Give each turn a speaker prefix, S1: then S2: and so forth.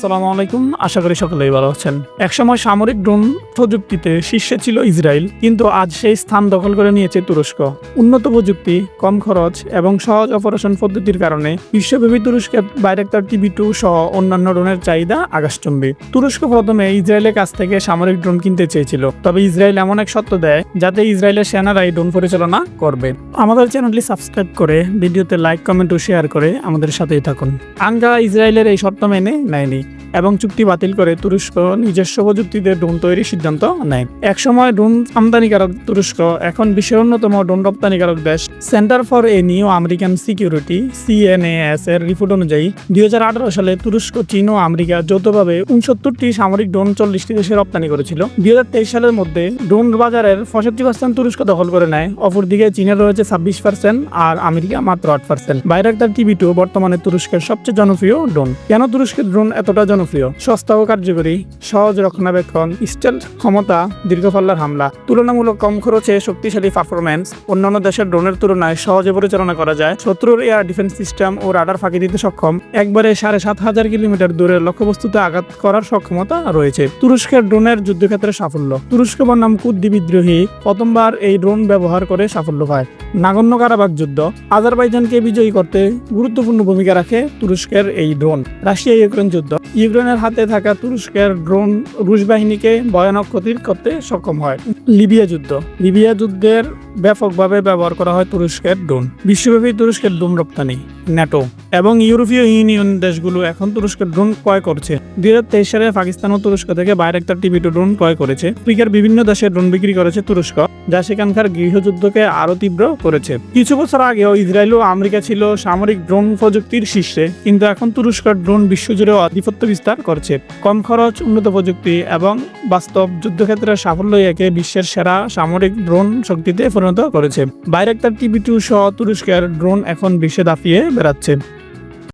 S1: আসসালামু আলাইকুম। আশা করি সকলেই ভালো আছেন। একসময় সামরিক ড্রোন প্রযুক্তিতে শীর্ষে ছিল ইসরায়েল, কিন্তু আজ সেই স্থান দখল করে নিয়েছে তুরস্ক। উন্নত প্রযুক্তি, কম খরচ এবং সহজ অপারেশন পদ্ধতির কারণে বিশ্বব্যাপী তুরস্কের বাইরেক্টার টিভি টু সহ অন্যান্য ড্রোনের চাহিদা আকাশচম্বী। তুরস্ক প্রথমে ইসরায়েলের কাছ থেকে সামরিক ড্রোন কিনতে চেয়েছিল। তবে ইসরায়েল এমন এক সত্য দেয়, যাতে ইসরায়েলের সেনারা এই ড্রোন পরিচালনা করবে। আমাদের চ্যানেলটি সাবস্ক্রাইব করে, ভিডিওতে লাইক, কমেন্ট ও শেয়ার করে আমাদের সাথেই থাকুন। আঙ্গা ইসরায়েলের এই শর্ত মেনে নেয়নি। এবং চুক্তি বাতিল করে তুরস্ক নিজস্ব প্রযুক্তিতে ড্রোন তৈরির সিদ্ধান্ত নেয়। একসময় ড্রোন আমদানিকারক তুরস্ক, এখন বিশ্বের অন্যতম ড্রোন রপ্তানিকারক দেশ। Centre for a new American security, CNAS এর রিপোর্ট অনুযায়ী, দুই সালে তুরস্ক, চীন ও আমেরিকা যৌথভাবে উনসত্তরটি সামরিক ড্রোন চল্লিশটি দেশে রপ্তানি করেছিল। দুই হাজার তেইশ সালের মধ্যে ড্রোন বাজারের পঁয়ষট্টি পার্সেন্ট তুরস্ক দখল করে নেয়। অপরদিকে চীনের রয়েছে ছাব্বিশ পার্সেন্ট আর আমেরিকা মাত্র আট পার্সেন্ট বাইরাক্তার টিভি টু বর্তমানে তুরস্কের সবচেয়ে জনপ্রিয় ড্রোন। কেন তুরস্কের ড্রোন এতটা জনপ্রিয়, সস্তা ও কার্যকরী, সহজ রক্ষণাবেক্ষণ, স্টেল ক্ষমতা দীর্ঘপাল্লার হামলা, তুলনামূলক কম খরচে শক্তিশালী পারফরম্যান্স অন্যান্য দেশের ড্রোনের তুলনায় সহজে পরিচালনা করা যায়। শত্রুর এয়ার ডিফেন্স সিস্টেম ও রাডার ফাঁকি দিতে সক্ষম। একবারে সাড়ে সাত হাজার কিলোমিটার দূরে লক্ষ্যবস্তুতে আঘাত করার সক্ষমতা রয়েছে। তুরস্কের ড্রোনের যুদ্ধক্ষেত্রে সাফল্য। তুরস্ক বনাম কুদ্দি বিদ্রোহী প্রথমবার এই ড্রোন ব্যবহার করে সাফল্য পায়। নাগন্য কারাবাগ যুদ্ধ। আজারবাইজানকে বিজয়ী করতে গুরুত্বপূর্ণ ভূমিকা রাখে তুরস্কের এই ড্রোন। রাশিয়া ইউক্রেন যুদ্ধ। ইউক্রেনের হাতে থাকা তুরস্কের ড্রোন রুশ বাহিনীকে ভয়ানক ক্ষতির করতে সক্ষম হয়। লিবিয়া যুদ্ধ। লিবিয়া যুদ্ধের ব্যাপকভাবে ব্যবহার করা হয় তুরস্কের ড্রোন। বিশ্বব্যাপী তুরস্কের ড্রোন রপ্তানি। ন্যাটো এবং ইউরোপীয় ইউনিয়ন দেশগুলো এখন তুরস্কের ড্রোন ক্রয় করছে। দুই হাজার তেইশ সালে পাকিস্তান ও তুরস্ক থেকে বাইরেক্টার টিভি টু ড্রোন ক্রয় করেছে। আফ্রিকার বিভিন্ন দেশে ড্রোন বিক্রি করেছে তুরস্ক, যা সেখানকার গৃহযুদ্ধকে আরও তীব্র করেছে। কিছু বছর আগেও ইসরায়েল ও আমেরিকা ছিল সামরিক ড্রোন প্রযুক্তির শীর্ষে, কিন্তু এখন তুরস্কের ড্রোন বিশ্বজুড়ে আধিপত্য বিস্তার করছে। কম খরচ, উন্নত প্রযুক্তি এবং বাস্তব যুদ্ধক্ষেত্রের সাফল্য একে বিশ্বের সেরা সামরিক ড্রোন শক্তিতে পরিণত করেছে। বাইরেক্টার টিভি টু সহ তুরস্কের ড্রোন এখন বিশ্বে দাপিয়ে বেড়াচ্ছে।